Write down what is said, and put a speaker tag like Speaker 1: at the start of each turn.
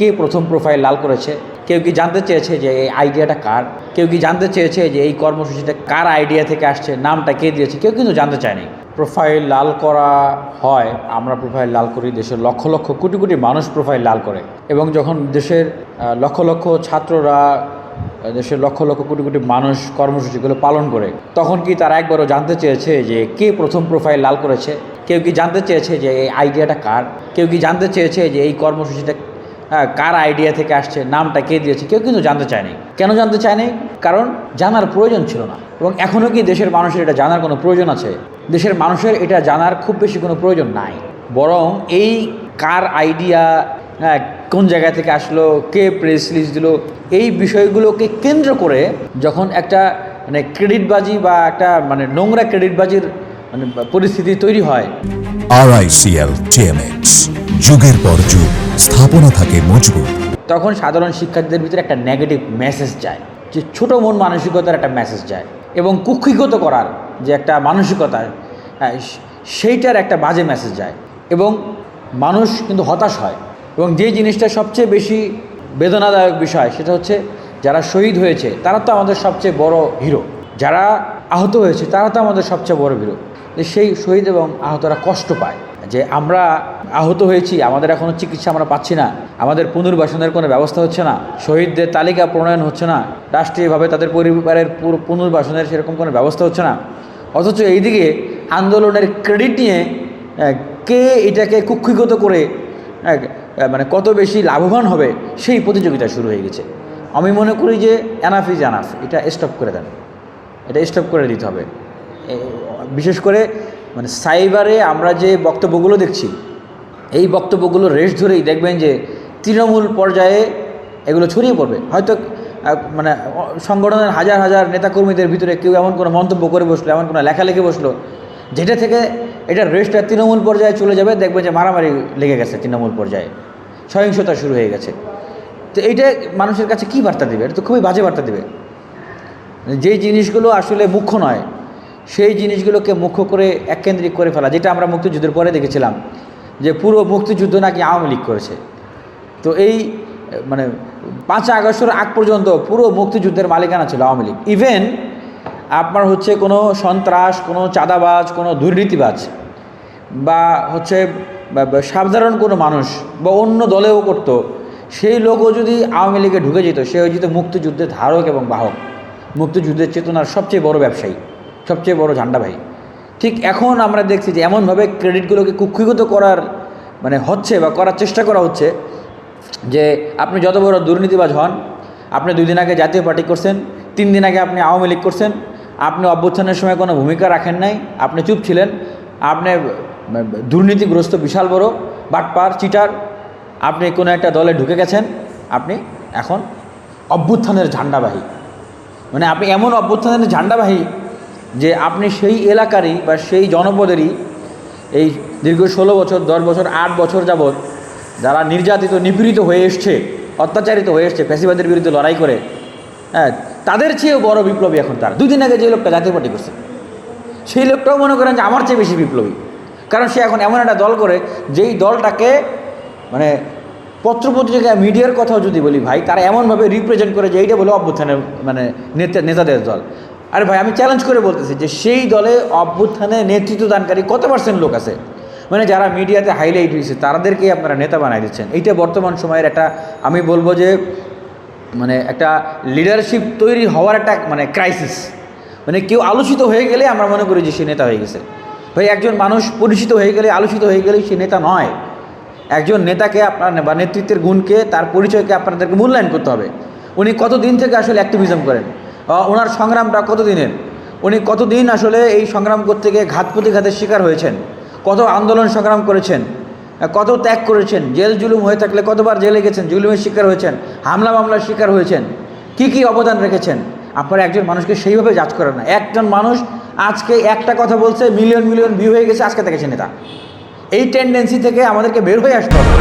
Speaker 1: কে প্রথম প্রোফাইল লাল করেছে? কেউ কি জানতে চেয়েছে যে এই আইডিয়াটা কার? কেউ কি জানতে চেয়েছে যে এই কর্মসূচিটা কার আইডিয়া থেকে আসছে? নামটা কে দিয়েছে? কেউ কিন্তু জানতে চায়নি। প্রোফাইল লাল করা হয়, আমরা প্রোফাইল লাল করি, দেশের লক্ষ লক্ষ, কোটি কোটি মানুষ প্রোফাইল লাল করে। এবং যখন দেশের লক্ষ লক্ষ ছাত্ররা, দেশের লক্ষ লক্ষ, কোটি কোটি মানুষ কর্মসূচিগুলো পালন করে, তখন কি তারা একবারও জানতে চেয়েছে যে কে প্রথম প্রোফাইল লাল করেছে? কেউ কি জানতে চেয়েছে যে এই আইডিয়াটা কার? কেউ কি জানতে চেয়েছে যে এই কর্মসূচিটা হ্যাঁ, কার আইডিয়া থেকে আসছে নামটা কে দিয়েছে কেউ কিন্তু জানতে চায়নি। কেন জানতে চায়নি? কারণ জানার প্রয়োজন ছিল না। এবং এখনও কি দেশের মানুষের এটা জানার কোনো প্রয়োজন আছে? দেশের মানুষের এটা জানার খুব বেশি কোনো প্রয়োজন নাই। বরং এই কার আইডিয়া হ্যাঁ কোন জায়গা থেকে আসলো কে প্রেস রিলিজ দিল এই বিষয়গুলোকে কেন্দ্র করে যখন একটা মানে ক্রেডিটবাজি বা একটা মানে নোংরা ক্রেডিটবাজির মানে পরিস্থিতি তৈরি হয়।
Speaker 2: টিএমএক্স যুগের পর যুগ স্থাপনা থাকে মজবুত।
Speaker 1: তখন সাধারণ শিক্ষার্থীদের ভিতরে একটা নেগেটিভ মেসেজ যায় যে ছোট মন মানসিকতার একটা মেসেজ যায় এবং কুক্ষিগত করার যে একটা মানসিকতা হ্যাঁ, সেইটার একটা বাজে মেসেজ যায় এবং মানুষ কিন্তু হতাশ হয় এবং যে জিনিসটা সবচেয়ে বেশি বেদনাদায়ক বিষয় সেটা হচ্ছে যারা শহীদ হয়েছে তারা তো আমাদের সবচেয়ে বড় হিরো যারা আহত হয়েছে তারা তো আমাদের সবচেয়ে বড় হিরো সেই শহীদ এবং আহতরা কষ্ট পায়। যে আমরা আহত হয়েছি, আমাদের এখনও চিকিৎসা আমরা পাচ্ছি না, আমাদের পুনর্বাসনের কোনো ব্যবস্থা হচ্ছে না, শহীদদের তালিকা প্রণয়ন হচ্ছে না, রাষ্ট্রীয়ভাবে তাদের পরিবারের পুরো পুনর্বাসনের সেরকম কোনো ব্যবস্থা হচ্ছে না। অথচ এইদিকে আন্দোলনের ক্রেডিট নিয়ে কে এটাকে কুক্ষিগত করে মানে কত বেশি লাভবান হবে, সেই প্রতিযোগিতা শুরু হয়ে গেছে। আমি মনে করি যে এনাফ ইজ এনাফ এটা স্টপ করে দেন। এটা স্টপ করে দিতে হবে। বিশেষ করে মানে সাইবারে আমরা যে বক্তব্যগুলো দেখছি, এই বক্তব্যগুলো রেশ ধরেই দেখবেন যে তৃণমূল পর্যায়ে এগুলো ছড়িয়ে পড়বে। হয়তো মানে সংগঠনের হাজার হাজার নেতাকর্মীদের ভিতরে কেউ এমন কোনো মন্তব্য করে বসল, এমন কোনো লেখা বসল, যেটা থেকে এটার রেশটা তৃণমূল পর্যায়ে চলে যাবে, দেখবেন যে মারামারি লেগে গেছে তৃণমূল পর্যায়ে। সহিংসতা শুরু হয়ে গেছে। তো এইটা মানুষের কাছে কী বার্তা দেবে? এটা তো খুবই বাজে বার্তা দেবে। যেই জিনিসগুলো আসলে মুখ্য নয় সেই জিনিসগুলোকে মুখ্য করে এককেন্দ্রিক করে ফেলা, যেটা আমরা মুক্তিযুদ্ধের পরে দেখেছিলাম, যে পুরো মুক্তিযুদ্ধ নাকি আওয়ামী লীগ করেছে। তো এই মানে পাঁচ আগস্টের আগ পর্যন্ত পুরো মুক্তিযুদ্ধের মালিকানা ছিল আওয়ামী লীগ। ইভেন আপনার হচ্ছে কোনো সন্ত্রাস, কোনো চাঁদাবাজ, কোনো দুর্নীতিবাজ, বা হচ্ছে সাধারণ কোনো মানুষ, বা অন্য দলেও করতো, সেই লোকও যদি আওয়ামী লীগে ঢুকে যেত, সে হয়ে যেত মুক্তিযুদ্ধের ধারক এবং বাহক। মুক্তিযুদ্ধের চেতনার সবচেয়ে বড় ব্যবসায়ী। সবচেয়ে বড় ঝান্ডাবাহী ঠিক এখন আমরা দেখছি যে এমনভাবে ক্রেডিটগুলোকে কুক্ষিগত করার মানে হচ্ছে বা করার চেষ্টা করা হচ্ছে যে আপনি যত বড় দুর্নীতিবাজ হন, আপনি দুই দিন আগে জাতীয় পার্টি করছেন, তিন দিন আগে আপনি আওয়ামী লীগ করছেন, আপনি অভ্যুত্থানের সময় কোনো ভূমিকা রাখেন নাই, আপনি চুপ ছিলেন, আপনি দুর্নীতিগ্রস্ত বিশাল বড়, বাটপার, চিটার, আপনি কোনো একটা দলে ঢুকে গেছেন, আপনি এখন অভ্যুত্থানের ঝান্ডাবাহী। মানে আপনি এমন অভ্যুত্থানের ঝান্ডাবাহী যে আপনি সেই এলাকারই বা সেই জনপদেরই এই দীর্ঘ ষোলো বছর, দশ বছর, আট বছর যাবৎ যারা নির্যাতিত, নিপীড়িত হয়ে এসছে, অত্যাচারিত হয়ে এসছে, ফ্যাসিবাদের বিরুদ্ধে লড়াই করে হ্যাঁ তাদের চেয়েও বড় বিপ্লবী এখন তার। দুদিন আগে যে লোকটা জাতীয় পার্টি করছে, সেই লোকটাও মনে করেন যে আমার চেয়ে বেশি বিপ্লবী। কারণ সে এখন এমন একটা দল করে, যেই দলটাকে মানে পত্রপত্রিকা, মিডিয়ার কথাও যদি বলি ভাই, তারা এমনভাবে রিপ্রেজেন্ট করে যে এইটা বলে অভ্যুত্থানের মানে নেতা, নেতাদের দল। আরে ভাই, আমি চ্যালেঞ্জ করে বলতেছি যে সেই দলে অভ্যুত্থানে নেতৃত্ব দানকারী কত পার্সেন্ট লোক আছে? মানে যারা মিডিয়াতে হাইলাইট হয়েছে, তাদেরকেই আপনারা নেতা বানাই দিচ্ছেন। এইটা বর্তমান সময়ের একটা, আমি বলব যে মানে একটা লিডারশিপ তৈরি হওয়ার একটা মানে ক্রাইসিস মানে কেউ আলোচিত হয়ে গেলে আমরা মনে করি যে সে নেতা হয়ে গেছে। ভাই, একজন মানুষ পরিচিত হয়ে গেলে, আলোচিত হয়ে গেলে সে নেতা নয়। একজন নেতাকে আপনার বা নেতৃত্বের গুণকে, তার পরিচয়কে আপনাদেরকে মূল্যায়ন করতে হবে। উনি কতদিন থেকে আসলে অ্যাক্টিভিজম করেন? ওনার সংগ্রামটা কতদিনের? উনি কতদিন আসলে এই সংগ্রাম করতে গিয়ে ঘাত প্রতিঘাতের শিকার হয়েছেন? কত আন্দোলন সংগ্রাম করেছেন? কত ত্যাগ করেছেন? জেল জুলুম হয়ে থাকলে কতবার জেলে গেছেন? জুলুমের শিকার হয়েছেন? হামলা মামলার শিকার হয়েছেন? কি কি অবদান রেখেছেন? আপনারা একজন মানুষকে সেইভাবে জাজ করেন না। একজন মানুষ আজকে একটা কথা বলছে, মিলিয়ন মিলিয়ন ভিউ হয়ে গেছে, আজকে সে নেতা এই টেন্ডেন্সি থেকে আমাদেরকে বের হয়ে আসতে হবে।